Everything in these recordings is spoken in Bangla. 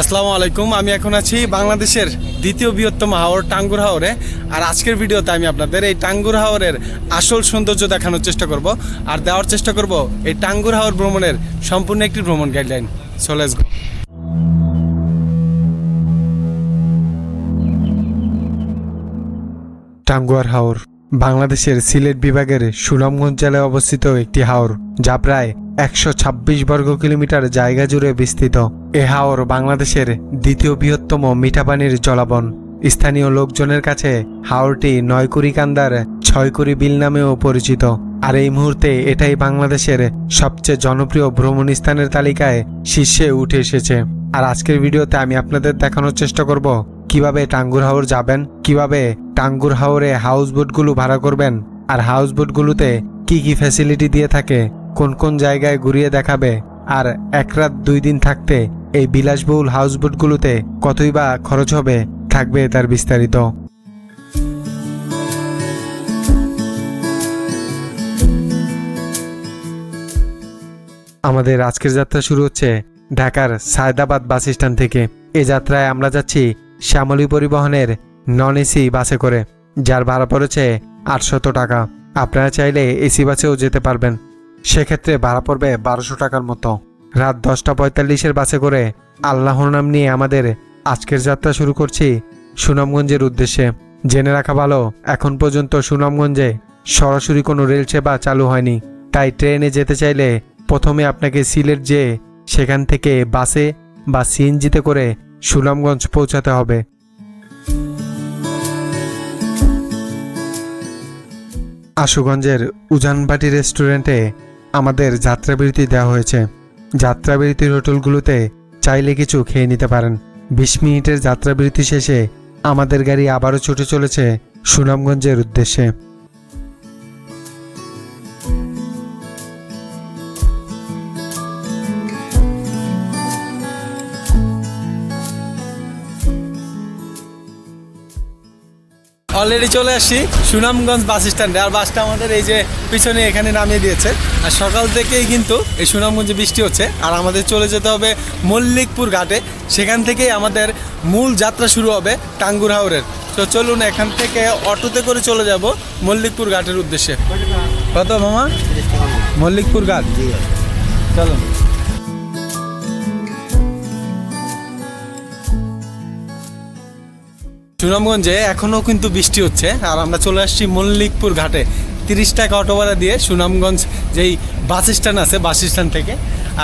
আসসালামু আলাইকুম, আমি এখন আছি বাংলাদেশের দ্বিতীয় বৃহত্তম হাওর টাঙ্গুর হাওরে। আর আজকের ভিডিওতে আমি আপনাদের এই টাঙ্গুর হাওরের আসল সৌন্দর্য দেখানোর চেষ্টা করব। আর দেওয়ার চেষ্টা করব এই টাঙ্গুর হাওর ভ্রমণের সম্পূর্ণ একটি ভ্রমণ guideline so let's go Tanguar Haor বাংলাদেশের সিলেট বিভাগের সুনামগঞ্জ জেলায় অবস্থিত একটি হাওর, যা প্রায় একশো ছাব্বিশ বর্গ কিলোমিটার জায়গা জুড়ে বিস্তৃত। এ হাওর বাংলাদেশের দ্বিতীয় বৃহত্তম মিঠাপানির জলাবন। স্থানীয় লোকজনের কাছে হাওরটি নয়কুড়িকান্দার ছয়কুড়ি বিল নামেও পরিচিত। আর এই মুহূর্তে এটাই বাংলাদেশের সবচেয়ে জনপ্রিয় ভ্রমণ স্থানের তালিকায় শীর্ষে উঠে এসেছে। আর আজকের ভিডিওতে আমি আপনাদের দেখানোর চেষ্টা করব, কীভাবে টাঙ্গুর হাওর যাবেন, কীভাবে টাঙ্গুর হাওরে হাউস বোটগুলো ভাড়া করবেন, আর হাউস বোটগুলোতে কি কি ফ্যাসিলিটি দিয়ে থাকে কোন কোন জায়গায় ঘুরিয়ে দেখাবে? আর এক রাত দুই দিন থাকতে এই বিলাসবহুল হাউস বোটগুলোতে কতই বা খরচ হবে, থাকবে তার বিস্তারিত। আমাদের আজকের যাত্রা শুরু হচ্ছে ঢাকার সায়দাবাদ বাস স্ট্যান্ড থেকে। এ যাত্রায় আমরা যাচ্ছি শ্যামলী পরিবহনের নন এসি বাসে করে, যার ভাড়া পড়েছে আটশত টাকা। আপনারা চাইলে এসি বাসেও যেতে পারবেন। সেক্ষেত্রে ভাড়া পড়বে বারোশো টাকার মতো। রাত দশটা পঁয়তাল্লিশের বাসে করে আল্লাহর নাম নিয়ে আমাদের আজকের যাত্রা শুরু করছি সুনামগঞ্জের উদ্দেশ্যে। জেনে রাখা ভালো, এখন পর্যন্ত সুনামগঞ্জে সরাসরি কোনো রেল সেবা চালু হয়নি। তাই ট্রেনে যেতে চাইলে প্রথমে আপনাকে সিলেট যেয়ে সেখান থেকে বাসে বা সিএনজিতে করে সুনামগঞ্জ পৌঁছাতে হবে। আশুগঞ্জের উজানবাটি রেস্টুরেন্টে আমাদের যাত্রাবিরতি দেওয়া হয়েছে। যাত্রাবিরতির হোটেলগুলোতে চাইলে কিছু খেয়ে নিতে পারেন। বিশ মিনিটের যাত্রাবিরতি শেষে আমাদের গাড়ি আবারও ছুটে চলেছে সুনামগঞ্জের উদ্দেশ্যে। অলরেডি চলে আসি সুনামগঞ্জ বাস স্ট্যান্ডে। আর বাসটা আমাদের এই যে পিছনে এখানে নামিয়ে দিয়েছে। আর সকাল থেকেই কিন্তু এই সুনামগঞ্জে বৃষ্টি হচ্ছে। আর আমাদের চলে যেতে হবে মল্লিকপুর ঘাটে। সেখান থেকেই আমাদের মূল যাত্রা শুরু হবে টাঙ্গুর হাওরের তো চলুন এখান থেকে অটোতে করে চলে যাব মল্লিকপুর ঘাটের উদ্দেশ্যে। কত মামা? মল্লিকপুর ঘাট? চলুন। সুনামগঞ্জে এখনও কিন্তু বৃষ্টি হচ্ছে। আর আমরা চলে আসছি মল্লিকপুর ঘাটে। তিরিশ টাকা অটো ভাড়া দিয়ে সুনামগঞ্জ যেই বাস স্ট্যান্ড আছে, বাস স্ট্যান্ড থেকে।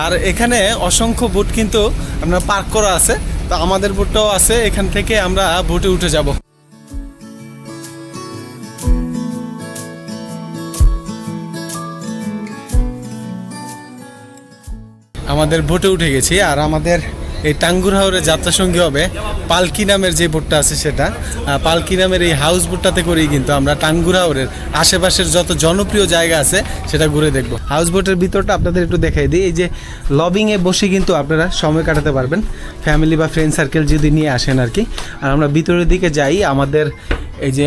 আর এখানে অসংখ্য বোট কিন্তু আপনার পার্ক করা আছে। তো আমাদের বোটটাও আছে, এখান থেকে আমরা বোটে উঠে যাব। আমাদের বোটে উঠে গেছি, আর আমাদের এই টাঙ্গুর হাওরে যাত্রা সঙ্গী হবে পালকি নামের যে বোটটা আছে সেটা। পালকি নামের এই হাউস বোটটাতে করেই কিন্তু আমরা টাঙ্গুর হাওরের আশেপাশের যত জনপ্রিয় জায়গা আছে সেটা ঘুরে দেখব। হাউস বোটের ভিতরটা আপনাদের একটু দেখাই দিই। এই যে লবিংয়ে বসে কিন্তু আপনারা সময় কাটাতে পারবেন। ফ্যামিলি বা ফ্রেন্ড সার্কেল যদি নিয়ে আসেন আর কি। আর আমরা ভিতরের দিকে যাই। আমাদের এই যে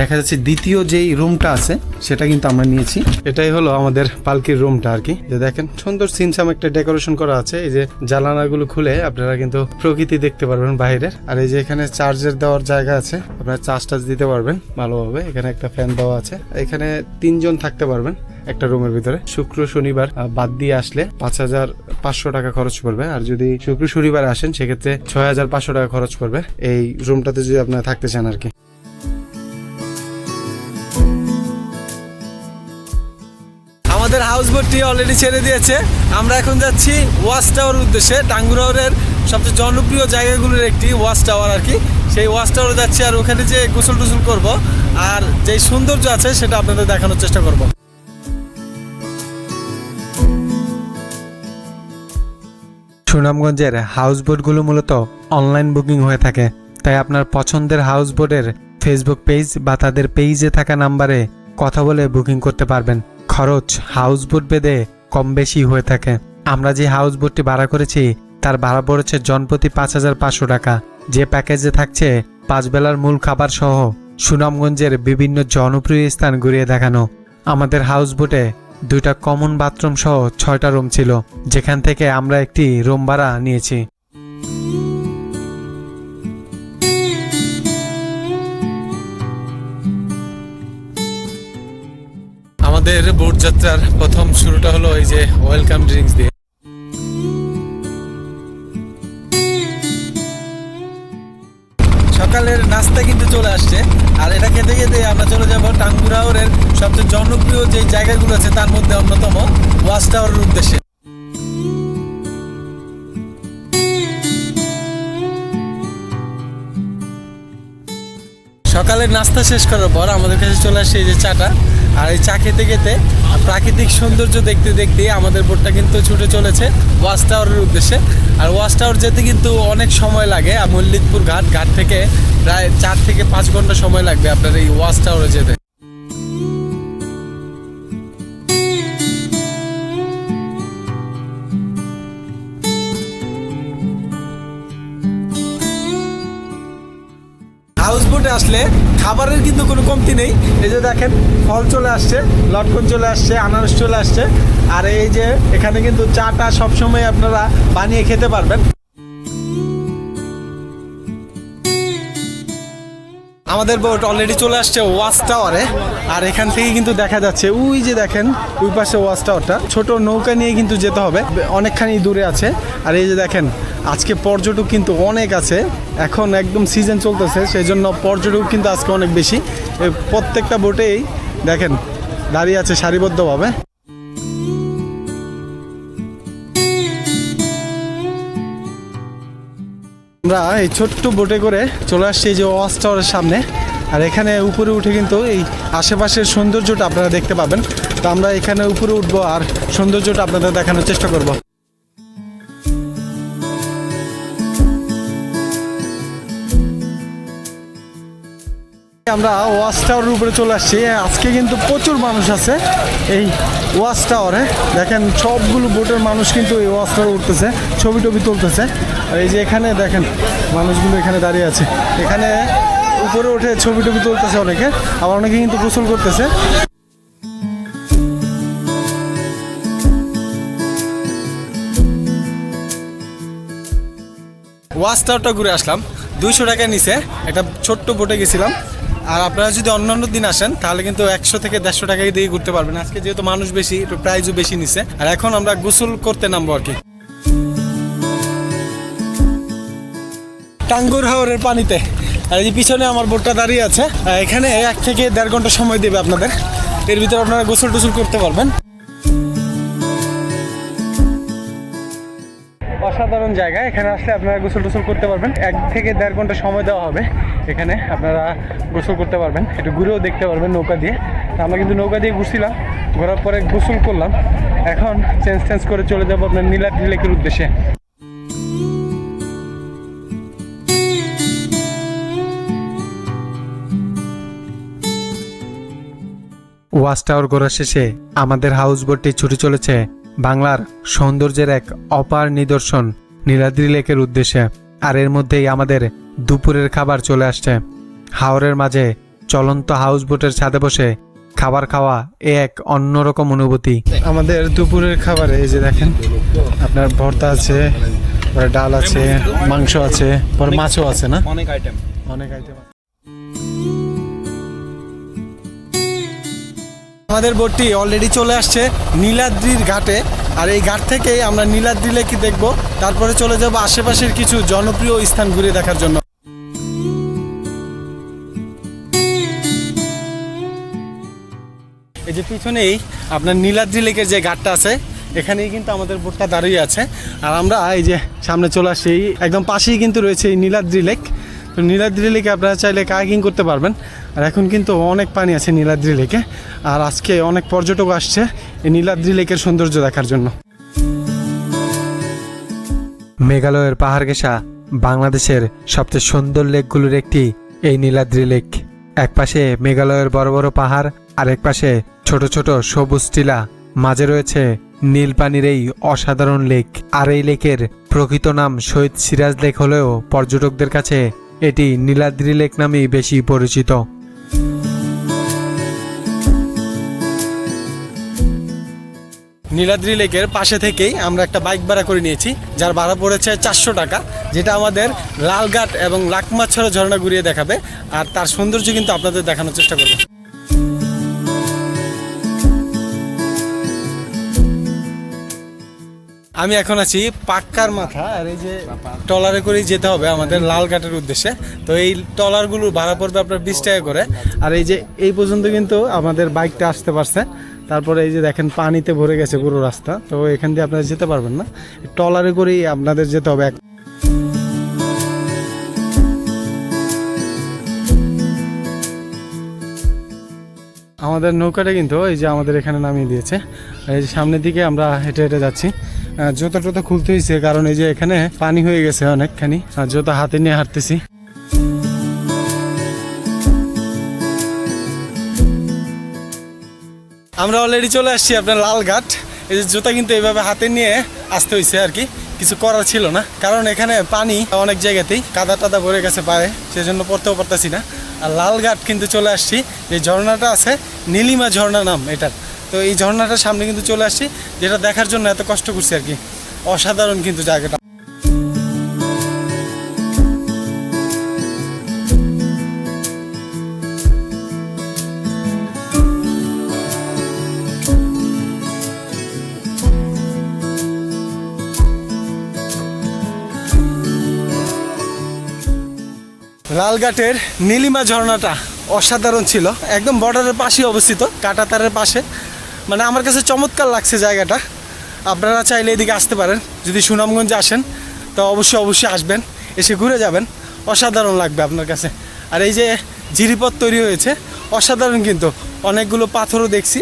দেখা যাচ্ছে দ্বিতীয় যেই রুমটা আছে, সেটা কিন্তু আমরা নিয়েছি। এটাই হলো আমাদের পালকির রুমটা আর কি। যে দেখেন, সুন্দর সিনসাম একটা ডেকোরেশন করা আছে। এই যে জানালাগুলো খুলে আপনারা কিন্তু প্রকৃতি দেখতে পারবেন বাইরের। আর এই যে এখানে চার্জের দেওয়ার জায়গা আছে, আপনারা চার্জ টার্জ দিতে পারবেন ভালোভাবে। এখানে একটা ফ্যান দেওয়া আছে। এখানে তিনজন থাকতে পারবেন একটা রুমের ভিতরে। শুক্র, শনিবার বাদ দিয়ে আসলে পাঁচ হাজার পাঁচশো টাকা খরচ পড়বে। আর যদি শুক্র, শনিবার আসেন, সেক্ষেত্রে ছয় হাজার পাঁচশো টাকা খরচ পড়বে এই রুমটাতে যদি আপনারা থাকতে চান আর কি। হাউস বোটটি অলরেডি ছেড়ে দিয়েছে। আমরা এখন যাচ্ছি ওয়াচ টাওয়ার উদ্দেশ্যে। টাঙ্গুরাওয়ের সবচেয়ে জনপ্রিয় জায়গাগুলোর একটি ওয়াচ টাওয়ার আর কি। সেই ওয়াচ টাওয়ারে যাচ্ছি আর ওখানে যে গোসল টুসল করব আর যেই সৌন্দর্য আছে সেটা আপনাদের দেখানোর চেষ্টা করব। সুনামগঞ্জের হাউস বোটগুলো মূলত অনলাইন বুকিং হয়ে থাকে। তাই আপনার পছন্দের হাউস বোটের ফেসবুক পেজ বা তাদের পেজে থাকা নাম্বারে কথা বলে বুকিং করতে পারবেন। খরচ হাউস বোট বেঁধে কম বেশি হয়ে থাকে। আমরা যে হাউস বোটটি ভাড়া করেছি, তার ভাড়া পড়েছে জনপ্রতি পাঁচ হাজার পাঁচশো টাকা। যে প্যাকেজে থাকছে পাঁচ বেলার মূল খাবার সহ সুনামগঞ্জের বিভিন্ন জনপ্রিয় স্থান ঘুরিয়ে দেখানো। আমাদের হাউস বোটে দুইটা কমন বাথরুম সহ ছয়টা রুম ছিল, যেখান থেকে আমরা একটি রুম ভাড়া নিয়েছি। আমাদের বোট যাত্রার প্রথম শুরুটা হলো এই যে ওয়েলকাম ড্রিঙ্কস দিয়ে। সকালের নাস্তা কিন্তু চলে আসছে। আর এটা খেতে খেতে আমরা চলে যাব টাঙ্গুরাওরের সবচেয়ে জনপ্রিয় যে জায়গাগুলো আছে, তার মধ্যে অন্যতম ওয়াচ টাওয়ারের উদ্দেশ্যে। সকালের নাস্তা শেষ করার পর আমাদের কাছে চলে আসে এই যে চাটা। আর এই চা খেতে খেতে প্রাকৃতিক সৌন্দর্য দেখতে দেখতে আমাদের বোটটা কিন্তু ছুটে চলেছে ওয়াচ টাওয়ারের উদ্দেশ্যে। আর ওয়াচ টাওয়ার যেতে কিন্তু অনেক সময় লাগে মল্লিকপুর ঘাট ঘাট থেকে প্রায় চার থেকে পাঁচ ঘণ্টা সময় লাগবে আপনার এই ওয়াচ টাওয়ারে যেতে। আসলে খাবারের কিন্তু কোনো কমতি নেই। এই যে দেখেন, ফল চলে আসছে, লটকন চলে আসছে, আনারস চলে আসছে। আর এই যে এখানে কিন্তু চাটা সবসময় আপনারা বানিয়ে খেতে পারবেন। আমাদের বোট অলরেডি চলে আসছে ওয়াচ টাওয়ারে আর এখান থেকে কিন্তু দেখা যাচ্ছে ওই যে দেখেন ওই পাশে ওয়াচ টাওয়ারটা ছোট নৌকা নিয়ে কিন্তু যেতে হবে, অনেকখানি দূরে আছে। আর এই যে দেখেন, আজকে পর্যটক কিন্তু অনেক আছে। এখন একদম সিজন চলতেছে সেই জন্য পর্যটক কিন্তু আজকে অনেক বেশি। প্রত্যেকটা বোটেই দেখেন, দাঁড়িয়ে আছে সারিবদ্ধভাবে। আমরা এই ছোট্ট বোটে করে চলে আসছি যে ওয়াচ টাওয়ারের সামনে। আর এখানে উপরে উঠে কিন্তু এই আশেপাশের সৌন্দর্যটা আপনারা দেখতে পাবেন। তো আমরা এখানে উপরে উঠবো আর সৌন্দর্যটা আপনাদের দেখানোর চেষ্টা করব। আমরা ওয়াচ টাওয়ারের উপরে চলে আসছি। আজকে কিন্তু প্রচুর মানুষ আছে এই ওয়াচ টাওয়ারে। দেখেন সবগুলো বোটের মানুষ কিন্তু এই ওয়াচ টাওয়ারে উঠতেছে, ছবি টবি তুলতেছে। আর এই যে এখানে দেখেন, মানুষগুলো এখানে দাঁড়িয়ে আছে। এখানে উপরে উঠে ছবি টবি তুলতেছে অনেকে, আবার অনেকে কিন্তু গোসল করতেছে। ওয়াচ টাওয়ারটা ঘুরে আসলাম। দুইশো টাকা নিচে একটা ছোট্ট বোটে গেছিলাম। আর আপনারা যদি অন্যান্য দিন আসেন, তাহলে কিন্তু একশো থেকে দেড়শো টাকা দিয়ে ঘুরতে পারবেন। আজকে যেহেতু মানুষ বেশি, একটু প্রাইজও বেশি নিছে। আর এখন আমরা গোসল করতে নামবো আর কি। টাঙ্গুর হাওরের পানিতে। আর এই পিছনে আমার বোটটা দাঁড়িয়ে আছে। এখানে এক থেকে দেড় ঘণ্টা সময় দেবে আপনাদের। এর ভিতরে আপনারা গোসল টোসল করতে পারবেন। অসাধারণ জায়গা। এখানে আসলে আপনারা গোসল টোসল করতে পারবেন। এক থেকে দেড় ঘণ্টা সময় দেওয়া হবে। এখানে আপনারা গোসল করতে পারবেন। একটু ঘুরেও দেখতে পারবেন নৌকা দিয়ে। আমরা কিন্তু নৌকা দিয়ে ঘুরছিলাম। ঘোরার পরে গোসল করলাম। এখন চেঞ্জ চেঞ্জ করে চলে যাব আপনার নীলাদ্রি লেকের উদ্দেশ্যে। ওয়াচ টাওয়ার ঘোরা শেষে আমাদের হাউস বোটটি ছুটে চলেছে। বাংলার সৌন্দর্যের এক অপার নিদর্শন নীলাদ্রি লেকের উদ্দেশ্যে। আর এর মধ্যেই আমাদের দুপুরের খাবার চলে আসছে। হাওরের মাঝে চলন্ত হাউস বোটের ছাদে বসে খাবার খাওয়া এ এক অন্যরকম অনুভূতি। আমাদের দুপুরের খাবারে এই যে দেখেন আপনার ভর্তা আছে ডাল আছে মাংস আছে পরে মাছও আছে না? অনেক আইটেম অনেক আইটেম আমাদের বোটটি অলরেডি চলে আসছে নীলাদ্রির ঘাটে। আর এই ঘাট থেকে আমরা নীলাদ্রি লেকে দেখব। তারপরে চলে যাব আশেপাশের কিছু জনপ্রিয় স্থান ঘুরে দেখার জন্য। এই যে পিছনেই আপনার নীলাদ্রি লেকের যে ঘাটটা আছে, এখানেই কিন্তু আমাদের বোটটা দাঁড়িয়ে আছে। আর আমরা এই যে সামনে চলে আসছি একদম পাশেই কিন্তু রয়েছে এই নীলাদ্রি লেক। তো নীলাদ্রি লেকে আপনারা চাইলে কায়াকিং করতে পারবেন। আর এখন কিন্তু অনেক পানি আছে নীলাদ্রি লেকে। আর আজকে অনেক পর্যটক আসছে এই নীলাদ্রি লেকের সৌন্দর্য দেখার জন্য। মেঘালয়ের পাহাড় ঘেঁষা বাংলাদেশের সবচেয়ে সুন্দর লেকগুলোর একটি এই নীলাদ্রি লেক। একপাশে মেঘালয়ের বড় বড় পাহাড়, আর এক পাশে ছোট ছোট সবুজ টিলা। মাঝে রয়েছে নীল পানির এই অসাধারণ লেক। আর এই লেকের প্রকৃত নাম শহীদ সিরাজ লেক হলেও পর্যটকদের কাছে এটি নীলাদ্রি লেক নামেই বেশি পরিচিত। নীলাদ্রি লেকের পাশে থেকেই আমরা একটা বাইক ভাড়া করে নিয়েছি, যার ভাড়া পড়েছে চারশো টাকা, যেটা আমাদের লালঘাট এবং লাকমাছড়া ঝর্ণা ঘুরিয়ে দেখাবে, আর তার সৌন্দর্য কিন্তু আপনাদের দেখানোর চেষ্টা করব। আমি এখন আছি পাক্কার মাথা, আর এই যে ট্রলারে করেই যেতে হবে আমাদের লালঘাটের উদ্দেশ্যে। তো এই ট্রলারগুলো ভাড়া পড়বে আপনার বিশ টাকা করে। আর এই যে এই পর্যন্ত কিন্তু আমাদের বাইকটা আসতে পারছে। তারপরে এই যে দেখেন পানিতে ভরে গেছে পুরো রাস্তা। তো এখান দিয়ে আপনারা যেতে পারবেন না। ট্রলারে করেই আপনাদের যেতে হবে। এক- আমাদের নৌকাটা কিন্তু এই যে আমাদের এখানে নামিয়ে দিয়েছে। এই যে সামনের দিকে আমরা হেঁটে হেঁটে যাচ্ছি। জুতা টুতা খুলতে হয়েছে, কারণ এই যে এখানে পানি হয়ে গেছে অনেকখানি। আর জুতা হাতে নিয়ে হাঁটতেছি। আমরা অলরেডি চলে আসছি আপনার লালঘাট। এই যে জুতা কিন্তু এইভাবে হাতে নিয়ে আসতে হয়েছে আর কি। কিছু করার ছিল না, কারণ এখানে পানি অনেক জায়গাতেই কাদা টাদা ভরে গেছে পায়ে, সেজন্য পড়তেও পারতেছি না। আর লালঘাট কিন্তু চলে আসছি, যে ঝর্ণাটা আছে, নীলিমা ঝর্ণা নাম এটার। তো এই ঝর্ণাটার সামনে কিন্তু চলে আসছি, যেটা দেখার জন্য এত কষ্ট করছি আর কি। অসাধারণ কিন্তু জায়গাটা। লালঘাটের নীলিমা ঝর্ণাটা অসাধারণ ছিল। একদম বর্ডারের পাশে অবস্থিত, কাটাতারের পাশে। মানে আমার কাছে চমৎকার লাগছে জায়গাটা। আপনারা চাইলে এদিকে আসতে পারেন। যদি সুনামগঞ্জে আসেন, তো অবশ্যই অবশ্যই আসবেন। এসে ঘুরে যাবেন। অসাধারণ লাগবে আপনার কাছে। আর এই যে ঝিরিপথ তৈরি হয়েছে, অসাধারণ কিন্তু। অনেকগুলো পাথরও দেখছি।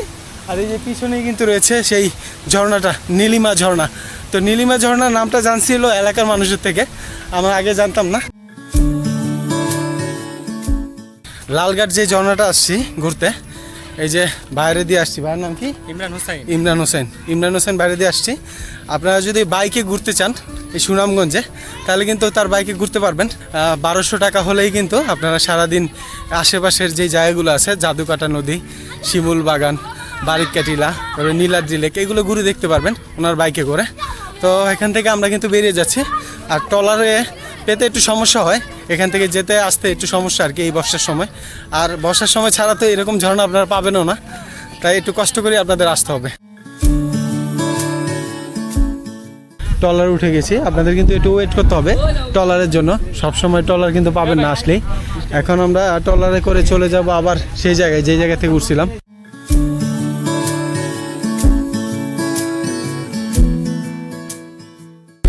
আর এই যে পিছনেই কিন্তু রয়েছে সেই ঝর্ণাটা, নীলিমা ঝর্ণা। তো নীলিমা ঝর্ণার নামটা জানছিল এলাকার মানুষের থেকে। আমরা আগে জানতাম না। লালঘাট যে ঝর্ণাটা আসছি ঘুরতে এই যে বাইরে দিয়ে আসছি। ভাইয়ের নাম কি? ইমরান হোসাইন। ইমরান হোসেন। ইমরান হোসেন বাইরে দিয়ে আসছি। আপনারা যদি বাইকে ঘুরতে চান এই সুনামগঞ্জে তাহলে কিন্তু তার বাইকে ঘুরতে পারবেন। বারোশো টাকা হলেই কিন্তু আপনারা সারাদিন আশেপাশের যে জায়গাগুলো আছে জাদুকাটা নদী শিমুল বাগান বারিককাটিলা তারপরে নীলাদ্রি লেক এগুলো ঘুরে দেখতে পারবেন ওনার বাইকে করে। তো এখান থেকে আমরা কিন্তু বেরিয়ে যাচ্ছি। আর ট্রলারে পেতে একটু সমস্যা হয়, এখান থেকে যেতে আসতে একটু সমস্যা আর কি এই বর্ষার সময়। আর বর্ষার সময় ছাড়া তো এরকম ঝর্ণা আপনারা পাবেনও না, তাই একটু কষ্ট করে আপনাদের আসতে হবে। ট্রলার উঠে গেছি, আপনাদের কিন্তু একটু ওয়েট করতে হবে ট্রলারের জন্য। সব সময় ট্রলার কিন্তু পাবেন না আসলেই। এখন আমরা ট্রলারে করে চলে যাব আবার সেই জায়গায় যে জায়গা থেকে উঠছিলাম।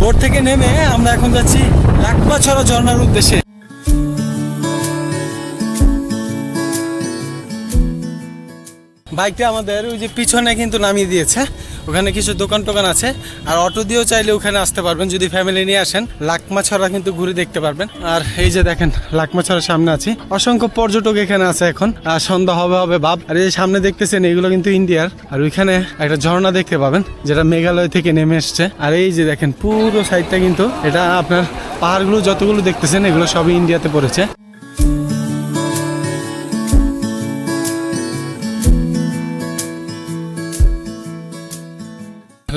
বোট থেকে নেমে আমরা এখন যাচ্ছি লাকপা ছড়া ঝর্ণার উদ্দেশ্যে। বাইকটা আমাদের ওই যে পিছনে কিন্তু নামিয়ে দিয়েছে। ওখানে কিছু দোকান টোকান আছে। আর অটো দিয়েও চাইলে ওখানে আসতে পারবেন, যদি ফ্যামিলি নিয়ে আসেন। লাকমা ছড়া কিন্তু ঘুরে দেখতে পারবেন। আর এই যে দেখেন লাকমা ছড়ার সামনে আছি। অসংখ্য পর্যটক এখানে আছে এখন। আর সন্ধ্যা হবে হবে ভাব। আর এই সামনে দেখতেছেন, এগুলো কিন্তু ইন্ডিয়ার। আর ওইখানে একটা ঝর্ণা দেখতে পাবেন, যেটা মেঘালয় থেকে নেমে এসছে। আর এই যে দেখেন, পুরো সাইডটা কিন্তু, এটা আপনার পাহাড়গুলো যতগুলো দেখতেছেন, এগুলো সবই ইন্ডিয়াতে পড়েছে।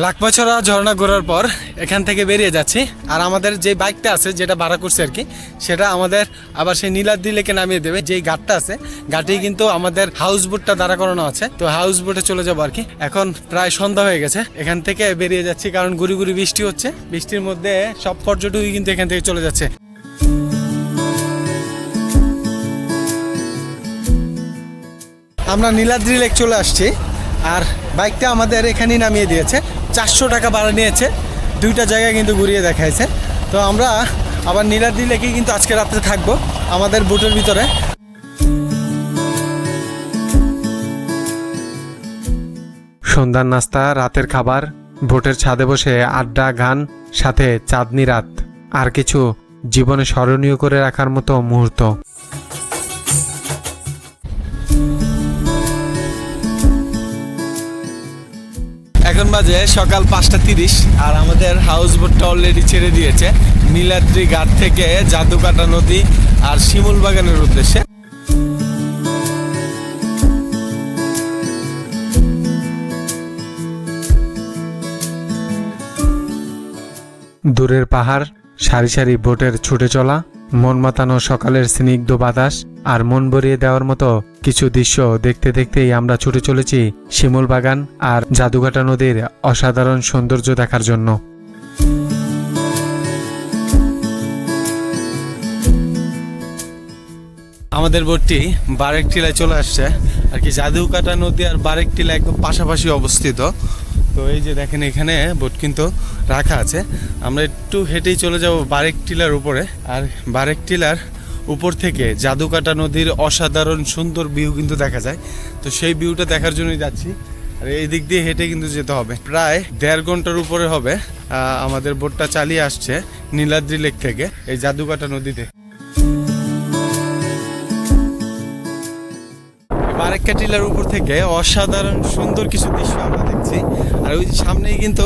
লাকমাছড়া ঝর্ণা ঘোরার পর এখান থেকে বেরিয়ে যাচ্ছি। আর আমাদের যে বাইকটা আছে, যেটা ভাড়া করছে আর কি, সেটা আমাদের আবার সেই নীলাদ্রি লেকে নামিয়ে দেবে। যেই ঘাটটা আছে, ঘাটেই কিন্তু আমাদের হাউস বোটটা দাঁড়া করানো আছে। তো হাউস বোটে চলে যাব আর কি। এখন প্রায় সন্ধ্যা হয়ে গেছে। এখান থেকে বেরিয়ে যাচ্ছি কারণ গুড়ি গুড়ি বৃষ্টি হচ্ছে। বৃষ্টির মধ্যে সব পর্যটকই কিন্তু এখান থেকে চলে যাচ্ছে। আমরা নীলাদ্রি লেক চলে আসছি। আর বাইকটা আমাদের এখানেই নামিয়ে দিয়েছে। চারশো টাকা ভাড়া নিয়েছে। দুইটা জায়গায় কিন্তু ঘুরিয়ে দেখাইছে। তো আমরা আবার নীলাদ্রি লেকেই কিন্তু আজকে রাত্রে থাকব, আমাদের বোটের ভিতরে। সন্ধ্যার নাস্তা, রাতের খাবার ভোটের ছাদে বসে আড্ডা, গান, সাথে চাঁদনি রাত, আর কিছু জীবনে স্মরণীয় করে রাখার মতো মুহূর্ত। এখন বাজে সকাল পাঁচটা তিরিশ আর আমাদের হাউস বোটটা অলরেডি ছেড়ে দিয়েছে। নীলাদ্রি ঘাট থেকে জাদুকাটা নদী আর শিমুল বাগানের উদ্দেশ্যে। দূরের পাহাড়, সারি সারি বোটের ছুটে চলা মন মাতানো সকালের স্নিগ্ধ বাতাস আর মন ভরিয়ে দেওয়ার মতো কিছু দৃশ্য দেখতে দেখতেই আমরা ছুটে চলেছি শিমুল বাগান আর জাদুঘাটা নদীর অসাধারণ সৌন্দর্য দেখার জন্য। আমাদের বোটটি বারেক টিলায় চলে আসছে। আর কি জাদুকাটা নদী আর বারেক টিলা একদম পাশাপাশি অবস্থিত। তো এই যে দেখেন এখানে বোট কিন্তু রাখা আছে। আমরা একটু হেঁটেই চলে যাব বারেক টিলার উপরে। আর বারেক টিলার উপর থেকে জাদুকাটা নদীর অসাধারণ সুন্দর ভিউ কিন্তু দেখা যায়। তো সেই ভিউটা দেখার জন্যই যাচ্ছি। আর এই দিক দিয়ে হেঁটে কিন্তু যেতে হবে। প্রায় দেড় ঘণ্টার উপরে হবে আমাদের বোটটা চালিয়ে আসছে নীলাদ্রি লেক থেকে, এই জাদুকাটা নদীতে। বারেক্কা টিলার উপর থেকে অসাধারণ সুন্দর কিছু দৃশ্য আমরা দেখছি। আর ওই সামনেই কিন্তু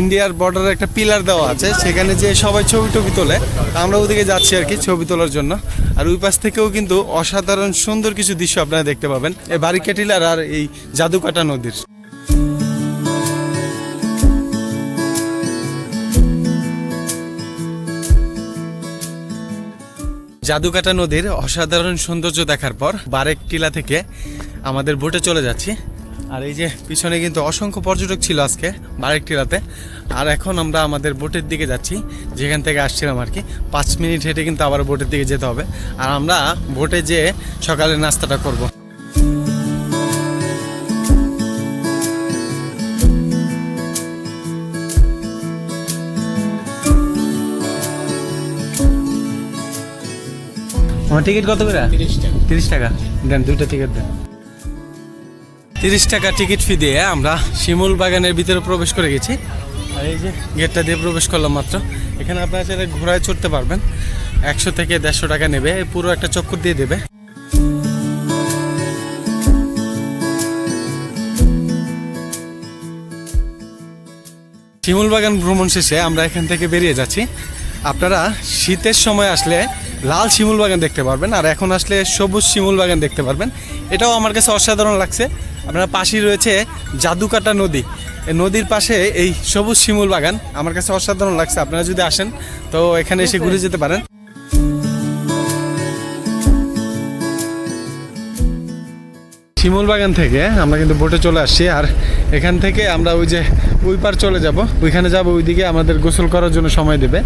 ইন্ডিয়ার বর্ডারে একটা পিলার দেওয়া আছে, সেখানে যে সবাই ছবি টবি তোলে আমরা ওদিকে যাচ্ছি আর কি ছবি তোলার জন্য। আর ওই পাশ থেকেও কিন্তু অসাধারণ সুন্দর কিছু দৃশ্য আপনারা দেখতে পাবেন। এই বারিকা টিলার আর এই জাদুকাটা নদীর। জাদুকাটা নদীর অসাধারণ সৌন্দর্য দেখার পর বারেক টিলা থেকে আমাদের বোটে চলে যাচ্ছি। আর এই যে পিছনে কিন্তু অসংখ্য পর্যটক ছিল আজকে বারেক টিলাতে। আর এখন আমরা আমাদের বোটের দিকে যাচ্ছি, যেখান থেকে আসছিলাম আর কি। পাঁচ মিনিট হেঁটে কিন্তু আবার বোটের দিকে যেতে হবে। আর আমরা বোটে যেয়ে সকালের নাস্তাটা করব। আমার টিকিট কত করে? তিরিশ টাকা। দেন দুইটা টিকিট দেন। তিরিশ টাকা টিকিট ফি দিয়ে আমরা শিমুল বাগানের ভিতরে প্রবেশ করে গেছি। আর এই যে গেটটা দিয়ে প্রবেশ করলাম মাত্র। এখানে আপনারা চাইলে ঘোড়ায় চড়তে পারবেন। একশো থেকে দেড়শো টাকা নেবে। পুরো একটা চক্কর দিয়ে দেবে। শিমুল বাগান ভ্রমণ শেষে আমরা এখান থেকে বেরিয়ে যাচ্ছি। আপনারা শীতের সময় আসলে লাল শিমুল বাগান দেখতে পারবেন, আর এখন আসলে সবুজ শিমুল বাগান দেখতে পারবেন। এটাও আমার কাছে অসাধারণ লাগছে। আপনার পাশেই রয়েছে জাদুকাটা নদী। নদীর পাশে এই সবুজ শিমুল বাগান আমার কাছে অসাধারণ লাগছে। আপনারা যদি আসেন, তো এখানে এসে ঘুরে যেতে পারেন। শিমুল বাগান থেকে আমরা কিন্তু বোটে চলে আসছি, আর এখান থেকে আমরা ওই যে ওই পার চলে যাব। ওইখানে যাব, ওইদিকে আমাদের গোসল করার জন্য সময় দেবে।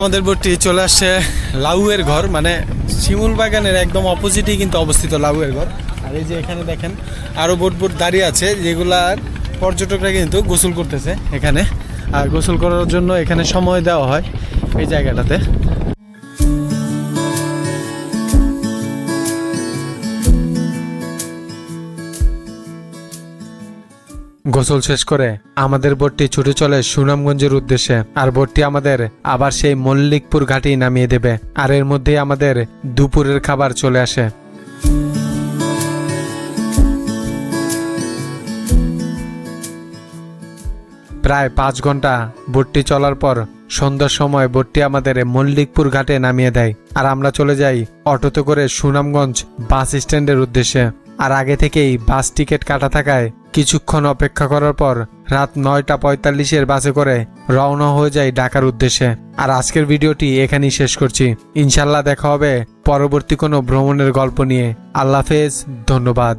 আমাদের বোটটি চলে আসছে লাউয়ের ঘর মানে শিমুল বাগানের একদম অপোজিটেই কিন্তু অবস্থিত লাউয়ের ঘর। আর এই যে এখানে দেখেন আরও বোট বোট দাঁড়িয়ে আছে যেগুলার পর্যটকরা কিন্তু গোসল করতেছে এখানে। আর গোসল করার জন্য এখানে সময় দেওয়া হয় এই জায়গাটাতে। গোসল শেষ করে আমাদের বোটটি ছুটে চলে সুনামগঞ্জের উদ্দেশ্যে। আর বোটটি আমাদের আবার সেই মল্লিকপুর ঘাটি নামিয়ে দেবে। আর এর মধ্যেই আমাদের দুপুরের খাবার চলে আসে। প্রায় পাঁচ ঘণ্টা বোটটি চলার পর সন্ধ্যার সময় বোটটি আমাদের মল্লিকপুর ঘাটে নামিয়ে দেয়। আর আমরা চলে যাই অটোতে করে সুনামগঞ্জ বাস স্ট্যান্ডের উদ্দেশ্যে। আর আগে থেকেই বাস টিকিট কাটা থাকায় কিছুক্ষণ অপেক্ষা করার পর রাত নয়টা পঁয়তাল্লিশের বাসে করে রওনা হয়ে যায় ঢাকার উদ্দেশ্যে। আর আজকের ভিডিওটি এখানেই শেষ করছি। ইনশাল্লাহ দেখা হবে পরবর্তী কোনো ভ্রমণের গল্প নিয়ে। আল্লাহ হাফেজ, ধন্যবাদ।